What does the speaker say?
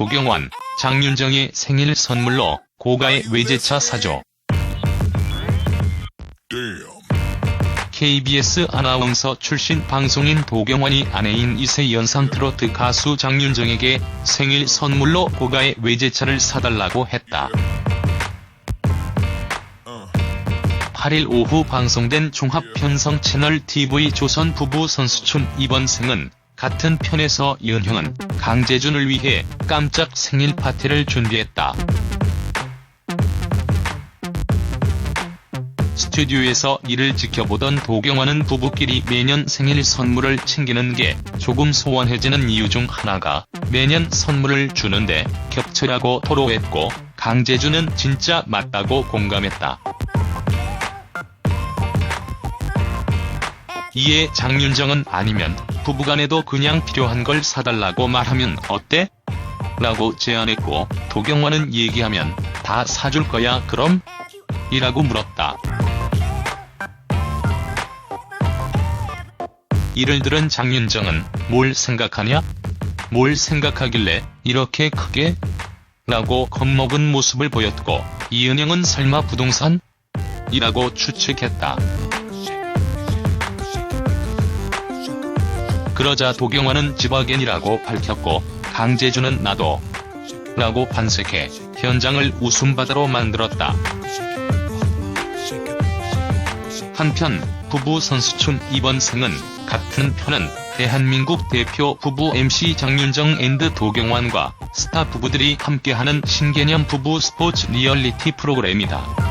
도경완, 장윤정의 생일 선물로 고가의 외제차 사줘. KBS 아나운서 출신 방송인 도경완이 아내인 이세 연상 트로트 가수 장윤정에게 생일 선물로 고가의 외제차를 사달라고 했다. 8일 오후 방송된 종합편성 채널 TV 조선 부부 선수촌 이번 생은 같은 편에서 이은형은 강재준을 위해 깜짝 생일 파티를 준비했다. 스튜디오에서 이를 지켜보던 도경완은 부부끼리 매년 생일 선물을 챙기는 게 조금 소원해지는 이유 중 하나가 매년 선물을 주는데 겹쳐라고 토로했고 강재준은 진짜 맞다고 공감했다. 이에 장윤정은 아니면 부부간에도 그냥 필요한 걸 사달라고 말하면 어때? 라고 제안했고 도경완은 얘기하면 다 사줄 거야 그럼? 이라고 물었다. 이를 들은 장윤정은 뭘 생각하냐? 뭘 생각하길래 이렇게 크게? 라고 겁먹은 모습을 보였고 이은영은 설마 부동산? 이라고 추측했다. 그러자 도경완은 지바겐이라고 밝혔고 강재준은 나도 라고 반색해 현장을 웃음바다로 만들었다. 한편 부부 선수촌 이번 생은 같은 편은 대한민국 대표 부부 MC 장윤정 앤드 도경완과 스타 부부들이 함께하는 신개념 부부 스포츠 리얼리티 프로그램이다.